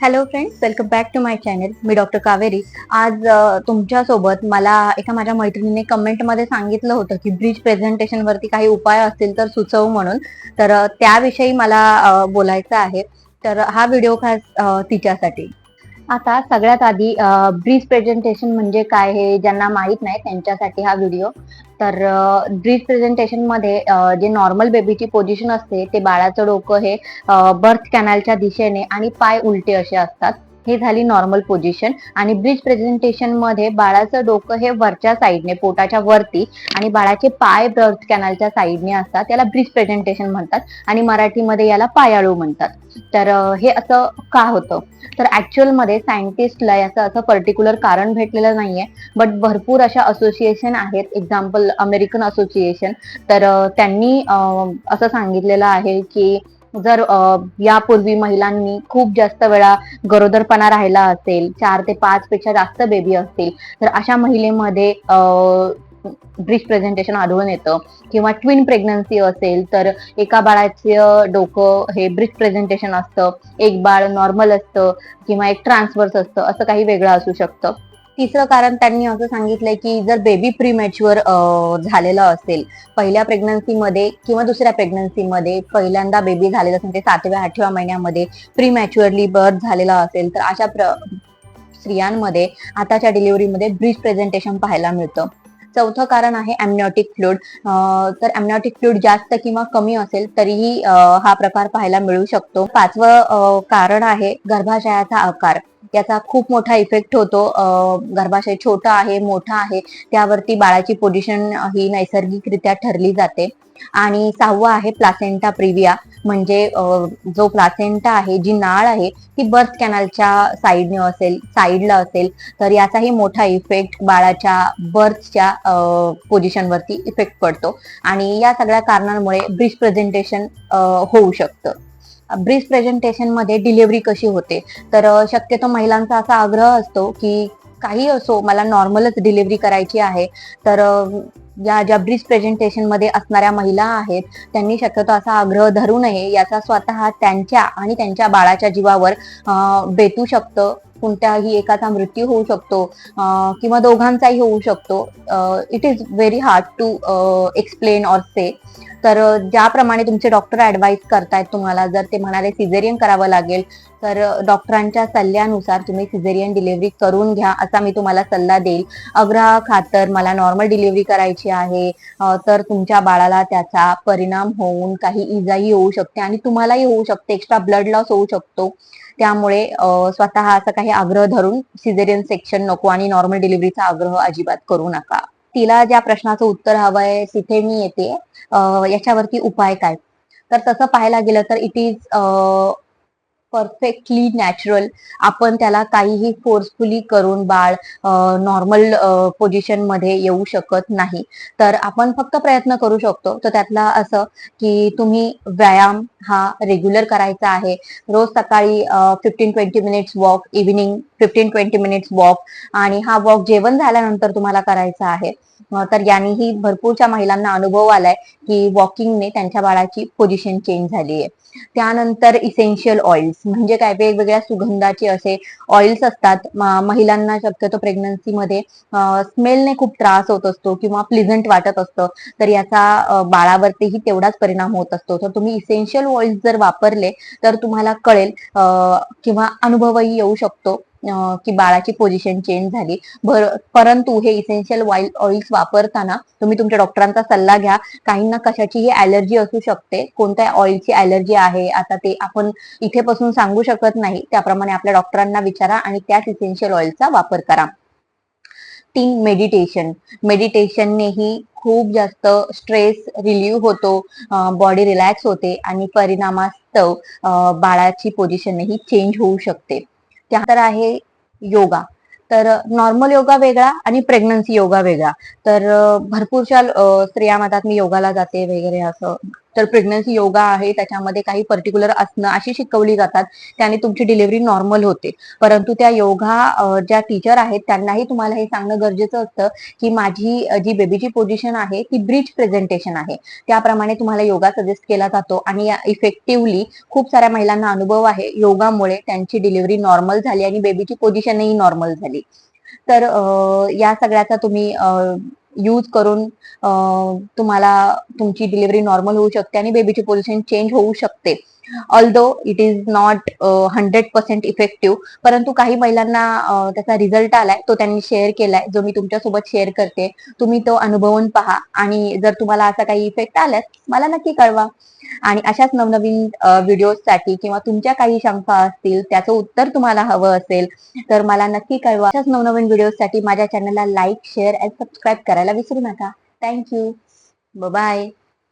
Hello friends welcome back to my channel me doctor Kaveri. आज तुमच्यासोबत मला एका माझ्या मैत्रिणीने कमेंटमध्ये सांगितलं होतं की ब्रिज प्रेझेंटेशनवरती काही उपाय असतील तर सुचवू म्हणून. तर त्याविषयी मला बोलायचं आहे. तर हा व्हिडिओ खास तिच्यासाठी. आता सगळ्यात आधी ब्रीफ प्रेझेंटेशन म्हणजे काय हे ज्यांना माहीत नाही त्यांच्यासाठी हा व्हिडिओ तर ब्रीफ प्रेझेंटेशनमध्ये जे नॉर्मल बेबीची पोझिशन असते ते बाळाचं डोकं हे बर्थ कॅनलच्या दिशेने आणि पाय उलटे असे असतात. हे झाली नॉर्मल पोझिशन आणि ब्रिज प्रेझेंटेशनमध्ये बाळाचं डोकं हे वरच्या साईडने पोटाच्या वरती आणि बाळाचे पाय बर्थ कॅनलच्या साईडने असतात. त्याला ब्रिज प्रेझेंटेशन म्हणतात आणि मराठीमध्ये याला पायाळू म्हणतात. तर हे असं का होतं? तर ऍक्च्युअलमध्ये सायंटिस्टला याचं असं पर्टिक्युलर कारण भेटलेलं नाहीये. बट भरपूर अशा असोसिएशन आहेत. एक्झाम्पल अमेरिकन असोसिएशन तर त्यांनी असं सांगितलेलं आहे की जर यापूर्वी महिलांनी खूप जास्त वेळा गरोदरपणा राहिला असेल चार ते पाच पेक्षा जास्त बेबी असतील तर अशा महिलेमध्ये ब्रिज प्रेझेंटेशन आढळून येतं. किंवा ट्विन प्रेग्नन्सी असेल तर एका बाळाचं डोकं हे ब्रिज प्रेझेंटेशन असतं एक बाळ नॉर्मल असतं किंवा एक ट्रान्सवर्स असतं असं काही वेगळं असू शकतं. तिसरं कारण त्यांनी असं सांगितलंय की जर बेबी प्रीमॅच्युअर झालेलं असेल पहिल्या प्रेग्नन्सीमध्ये किंवा दुसऱ्या प्रेग्नन्सीमध्ये पहिल्यांदा बेबी झालेलं असेल ते सातव्या आठव्या महिन्यामध्ये प्रीमॅच्युअरली बर्थ झालेला असेल तर अशा प्र स्त्रियांमध्ये आताच्या डिलिव्हरीमध्ये ब्रिज प्रेझेंटेशन पाहायला मिळतं. चौथं कारण आहे अमनॉटिक फ्लूड तर अमनॉटिक फ्लूड जास्त किंवा कमी असेल तरीही हा प्रकार पाहायला मिळू शकतो. पाचवं कारण आहे गर्भाशयाचा आकार. याचा खूप मोठा इफेक्ट होतो. गर्भाशय छोटा आहे मोठा आहे त्यावरती बाळाची पोझिशन ही नैसर्गिकरित्या ठरली जाते. आणि सहावा आहे प्लासेंटा प्रिविया म्हणजे जो प्लासेंटा आहे जी नाळ आहे ती बर्थ कॅनलच्या साईडने असेल साईडला असेल तर याचाही मोठा इफेक्ट बाळाच्या बर्थच्या पोझिशनवरती इफेक्ट पडतो. आणि या सगळ्या कारणांमुळे ब्रिज प्रेझेंटेशन होऊ शकतं. ब्रीफ प्रेझेंटेशनमध्ये डिलिव्हरी कशी होते? तर शक्यतो महिलांचा असा आग्रह असतो की काही असो मला नॉर्मलच डिलिव्हरी करायची आहे. तर या ज्या ब्रिज प्रेझेंटेशनमध्ये असणाऱ्या महिला आहेत त्यांनी शक्यतो असा आग्रह धरू नये. याचा स्वतः त्यांच्या आणि त्यांच्या बाळाच्या जीवावर बेतू शकतं. कोणत्याही एकाचा मृत्यू होऊ शकतो किंवा दोघांचाही होऊ शकतो. It is very hard to explain or say तर ज्याप्रमाणे तुमचे डॉक्टर ऍडवाइस करतायत तुम्हाला जर ते म्हणाले सिझेरियन करावं लागेल तर डॉक्टरांच्या सल्ल्यानुसार तुम्ही सिझेरियन डिलिव्हरी करून घ्या असा मी तुम्हाला सल्ला देईल. अग्रह खातर मला नॉर्मल डिलिव्हरी करायची आहे तर तुमच्या बाळाला त्याचा परिणाम होऊन काही इजाही होऊ शकते आणि तुम्हालाही होऊ शकते एक्स्ट्रा ब्लड लॉस होऊ शकतो. त्यामुळे स्वतः असं काही आग्रह धरून सिझेरियन सेक्शन नको आणि नॉर्मल डिलिव्हरीचा आग्रह अजिबात करू नका. तिला ज्या प्रश्नाचं उत्तर हवंय तिथे मी येते. अ, याच्यावरती उपाय काय? तर तसं पाहायला गेलं तर इट इज परफेक्टली नॅचरल आपण त्याला काहीही फोर्सफुली करून बाळ नॉर्मल पोझिशनमध्ये येऊ शकत नाही. तर आपण फक्त प्रयत्न करू शकतो. तर त्यातला असं की तुम्ही व्यायाम हा रेग्युलर करायचा आहे. रोज सकाळी fifteen twenty minutes walk evening fifteen twenty minutes walk आणि हा वॉक जेवण झाल्यानंतर तुम्हाला करायचा आहे. तर यानेही भरपूरच्या महिलांना अनुभव आलाय की वॉकिंगने त्यांच्या बाळाची पोझिशन चेंज झाली आहे त्यानंतर इसेन्शियल ऑइल्स म्हणजे काय वेगवेगळ्या सुगंधाचे असे ऑइल्स असतात. महिलांना शक्यतो प्रेग्नन्सीमध्ये स्मेलने खूप त्रास होत असतो किंवा प्लिझंट वाटत असतं. तर याचा बाळावरतीही तेवढाच परिणाम होत असतो. तर तुम्ही इसेन्शियल ऑइल्स जर वापरले तर तुम्हाला कळेल किंवा अनुभवही येऊ शकतो. की बाळाची पोझिशन चेंज झाली. परंतु हे इसेन्शियल ऑइल्स वापरताना तुम्ही तुमच्या डॉक्टरांचा सल्ला घ्या. काहींना कशाचीही अलर्जी असू शकते. कोणत्या ऑइलची अलर्जी आहे? आता ते आपण इथेपासून सांगू शकत नाही. त्याप्रमाणे आपल्या डॉक्टरांना विचारा आणि त्याच इसेन्शियल ऑइलचा वापर करा. तीन मेडिटेशन मेडिटेशननेही खूप जास्त स्ट्रेस रिलीव्ह होतो बॉडी रिलॅक्स होते आणि परिणामास्तव बाळाची पोझिशनही चेंज होऊ शकते. त्यानंतर आहे योगा. तर नॉर्मल योगा वेगळा आणि प्रेग्नन्सी योगा वेगळा. तर भरपूरशा स्त्रिया म्हणतात मी योगाला जाते वगैरे असं. तर प्रेग्नन्सी योगा आहे त्याच्यामध्ये काही पर्टिक्युलर आसनं अशी शिकवली जातात. त्याने तुमची डिलिव्हरी नॉर्मल होते. परंतु त्या योगा ज्या टीचर आहेत त्यांनाही तुम्हाला हे सांगणं गरजेचं असतं की माझी जी बेबीची पोझिशन आहे ती ब्रिज प्रेझेंटेशन आहे. त्याप्रमाणे तुम्हाला योगा सजेस्ट केला जातो आणि इफेक्टिव्हली खूप साऱ्या महिलांना अनुभव आहे योगामुळे त्यांची डिलिव्हरी नॉर्मल झाली आणि बेबीची पोझिशनही नॉर्मल झाली. तर या सगळ्याचा तुम्ही यूज करून तुम्हाला तुमची डिलिव्हरी नॉर्मल होऊ शकते आणि बेबीची पोझिशन चेंज होऊ शकते. Although it is not hundred percent effective परंतु काही महिलांना त्याचा रिझल्ट आलाय तो त्यांनी शेअर केलाय जो मी तुमच्यासोबत शेअर करते. तुम्ही तो अनुभवून पहा. आणि जर तुम्हाला असा काही इफेक्ट आल्यास मला नक्की कळवा. आणि अशाच नवनवीन व्हिडिओसाठी किंवा तुमच्या काही शंका असतील त्याचं उत्तर तुम्हाला हवं असेल तर मला नक्की कळवा. अशाच नवनवीन व्हिडिओसाठी माझ्या चॅनलला लाईक शेअर अँड सबस्क्राईब करायला विसरू नका. Thank you bye